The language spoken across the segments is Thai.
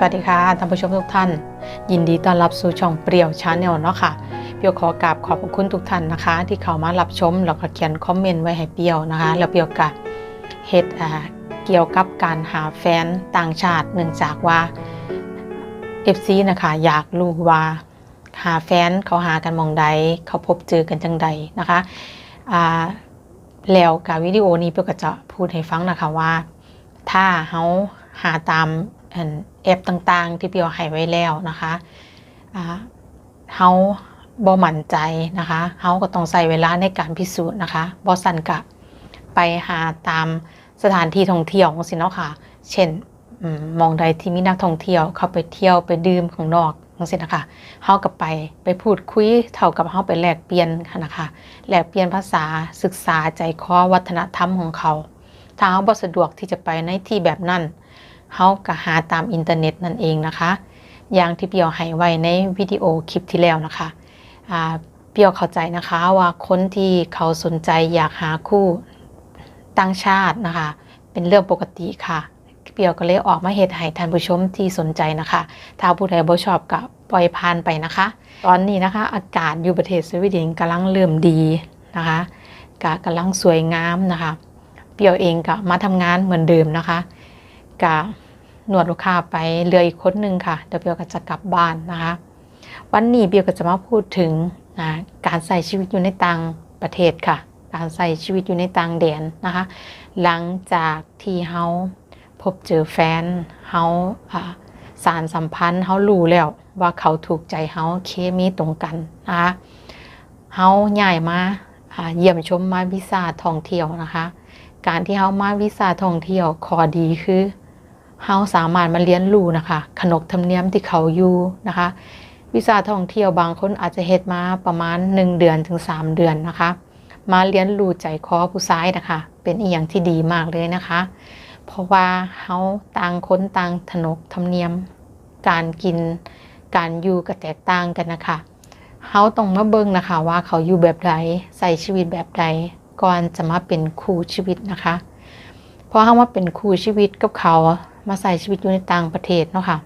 สวัสดีค่ะท่านผู้ชมทุกท่าน ยินดีต้อนรับสู่ช่องเปรียวชาแนลเนาะค่ะเปียวขอกราบขอบคุณทุกท่านนะคะ ที่เข้ามารับชมแล้วก็เขียนคอมเมนต์ไว้ให้เปียวนะคะ แล้วเปียวกับเฮ็ดเกี่ยวกับการหาแฟนต่างชาติเนื่องจากว่า FC นะคะอยากรู้ว่าหาแฟนเขาหากันมองใดเขาพบเจอกันจังใดนะคะแล้วกับวิดีโอนี้เปียวก็จะพูดให้ฟังนะคะว่า ถ้าเขาหาตาม แอปต่างๆ ที่เปียวให้ไว้แล้วนะคะเขาบ่มั่นใจนะคะเขาก็ต้องใส่เวลาในการพิสูจน์นะคะบอสันกะไปหาตามสถานที่ท่องเที่ยวของสิเนาะค่ะ เช่นมองใดที่มีนักท่องเที่ยว เขาไปเที่ยวไปดื่มข้างนอกจังซี่นะคะเขาก็ไปไปพูดคุยเท่ากับเขาไปแลกเปลี่ยนค่ะนะคะแลกเปลี่ยนภาษาศึกษาใจคอวัฒนธรรมของเขา ถ้าเขาบ่สะดวกที่จะไปในที่แบบนั้น เขาก็หาตามอินเทอร์เน็ตนั่นเองนะคะ อย่างที่เปียวให้ไว้ในวิดีโอคลิปที่แล้วนะคะเปียวเข้าใจนะคะว่าคนที่เขาสนใจอยากหาคู่ต่างชาตินะคะ เป็นเรื่องปกติค่ะเปียวก็เลยออกมาเหตุให้ท่านผู้ชมที่สนใจนะคะ ถ้าผู้ใดบ่ชอบก็ปล่อยผ่านไปนะคะ ตอนนี้นะคะ อากาศอยู่ประเทศสวีเดนกำลังเริ่มดีนะคะกะกำลังสวยงามนะคะ เปียวเองก็มาทำงานเหมือนเดิมนะคะ กะหนวดลูกค้าไปเหลืออีกคนหนึ่งค่ะ เดี๋ยวเปียวก็จะกลับบ้านนะคะ วันนี้เปียวก็จะมาพูดถึงนะการใส่ชีวิตอยู่ในต่างประเทศค่ะ การใส่ชีวิตอยู่ในต่างแดนนะคะ หลังจากที่เฮาพบเจอแฟนเฮาสารสัมพันธ์เฮารู้แล้วว่าเขาถูกใจเฮาเคมีตรงกันนะคะเฮาย้ายมาเยี่ยมชมมาวิซาท่องเที่ยวนะคะ การที่เฮามาวิซาท่องเที่ยวขอดีคือ เฮาสามารถมาเรียนรู้นะคะ ขนบธรรมเนียมที่เขาอยู่นะคะ วิซาท่องเที่ยวบางคนอาจจะเฮ็ดมาประมาณ 1 เดือนถึง 3 เดือนนะคะ มาเรียนรู้ใจคอผู้ซ้ายนะคะ เป็นอีกอย่างที่ดีมากเลยนะคะ เพราะว่าเฮาต่างคนต่างถนกธรรมเนียม การกิน การอยู่ก็แตกต่างกันนะคะเฮาต้องมาเบิ่งนะคะว่าเขาอยู่แบบใดใส่ชีวิตแบบใดก่อนจะมาเป็นคู่ชีวิตนะคะเพราะเฮามาเป็นคู่ชีวิตกับเขา มาใส่ชีวิตอยู่ในต่างประเทศเนาะค่ะ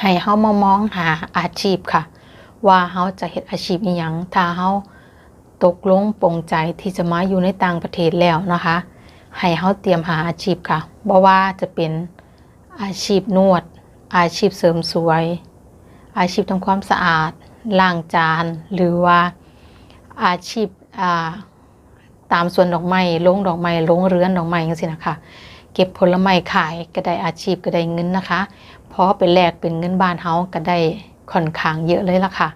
ให้เฮามามองหาอาชีพค่ะ ว่าเฮาจะเฮ็ดอาชีพอีหยังถ้าเฮาตกลงปลงใจที่จะมาอยู่ในต่างประเทศแล้วนะคะ ให้เฮาเตรียมหาอาชีพค่ะบ่ว่าจะเป็นอาชีพนวด อาชีพเสริมสวย อาชีพทำความสะอาดล้างจาน หรือว่าอาชีพาตามสวนดอกไม้ลงดอกไม้ลงเรือนดอกไม้จังซี่นะคะ เก็บผลไม้ขายก็ได้อาชีพก็ได้เงินนะคะเพราะไปแลกเป็นเงินบ้านเฮาก็ได้ค่อนข้างเยอะเลยล่ะค่ะ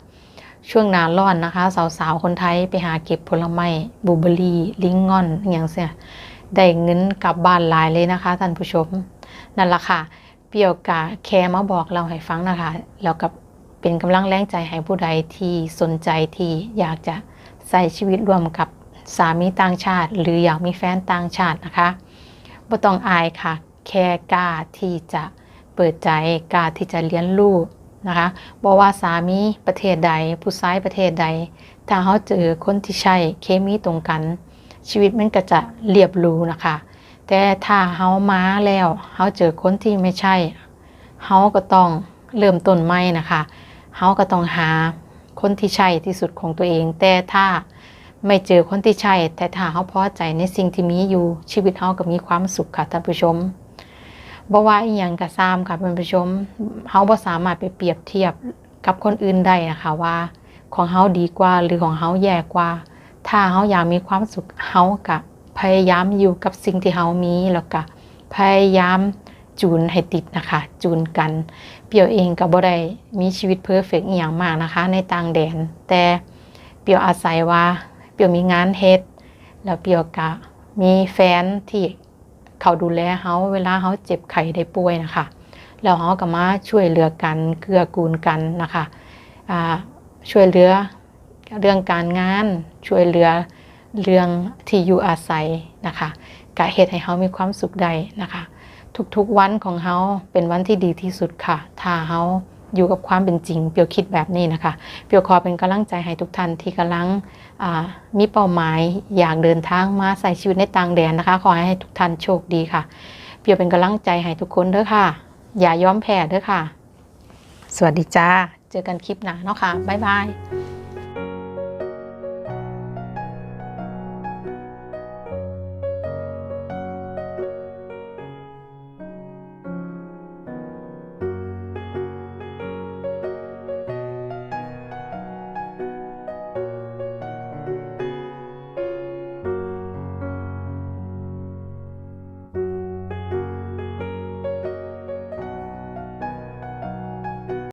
ช่วงหนาร้อนนะคะ สาวๆ คนไทยไปหาเก็บผลไม้บูเบอรี่ ลิงงอนอย่างเสียได้เงินกลับบ้านหลายเลยนะคะท่านผู้ชม นั่นล่ะค่ะ เปียวกะแค่มาบอกเราให้ฟังนะคะ แล้วกับเป็นกำลังแรงใจให้ผู้ใดที่สนใจที่อยากจะใช้ชีวิตร่วมกับสามีต่างชาติ หรืออยากมีแฟนต่างชาตินะคะ บ่ต้องอายค่ะ แค่กล้าที่จะเปิดใจกล้าที่จะเรียนรู้นะคะบอกว่าสามีประเทศใด ผู้ชายประเทศใด ถ้าเขาเจอคนที่ใช่เคมีตรงกัน ชีวิตมันก็จะเรียบรู้นะคะ แต่ถ้าเฮามาแล้วเฮาเจอคนที่ไม่ใช่เฮาก็ต้องเริ่มต้นใหม่นะคะเฮาก็ต้องหาคนที่ใช่ที่สุดของตัวเอง แต่ถ้า ไม่เจอคนที่ใช่ แต่ถ้าเฮาพอใจในสิ่งที่มีอยู่ชีวิตเฮาก็มีความสุขค่ะท่านผู้ชมบ่ว่าอีหยังก็ซ้ำค่ะท่านผู้ชมเฮาบ่สามารถไปเปรียบเทียบกับคนอื่นได้นะคะว่า ของเฮาดีกว่าหรือของเฮาแย่กว่า ถ้าเฮาอยากมีความสุขเฮาก็พยายามอยู่กับสิ่งที่เฮามีแล้วก็พยายามจูนให้ติดนะคะ จูนกัน เปียวเองก็บ่ได้มีชีวิตเพอร์เฟกต์อีหยังมากนะคะ ในต่างแดน แต่เปียวอาศัยว่า เปียวมีงานเฮ็ดแล้วเปียวก็มีแฟนที่เขาดูแลเฮาเวลาเฮาเจ็บไข้ได้ป่วยนะคะแล้วเฮาก็มาช่วยเหลือกันเกื้อกูลกันนะคะช่วยเหลือเรื่องการงานช่วยเหลือเรื่องที่อยู่อาศัยนะคะกะเฮ็ดให้เฮามีความสุขได้นะคะ ทุกๆวันของเฮาเป็นวันที่ดีที่สุดค่ะถ้าเฮา อยู่กับความเป็นจริง เปียวคิดแบบนี้นะคะ เปียวขอเป็นกำลังใจให้ทุกท่านที่กำลังมีเป้าหมายอยากเดินทางมาใส่ชีวิตในต่างแดนนะคะ ขอให้ทุกท่านโชคดีค่ะ เปียวเป็นกำลังใจให้ทุกคนเด้อค่ะ อย่ายอมแพ้เด้อค่ะ สวัสดีจ้า เจอกันคลิปหน้าเนาะค่ะบ๊ายบาย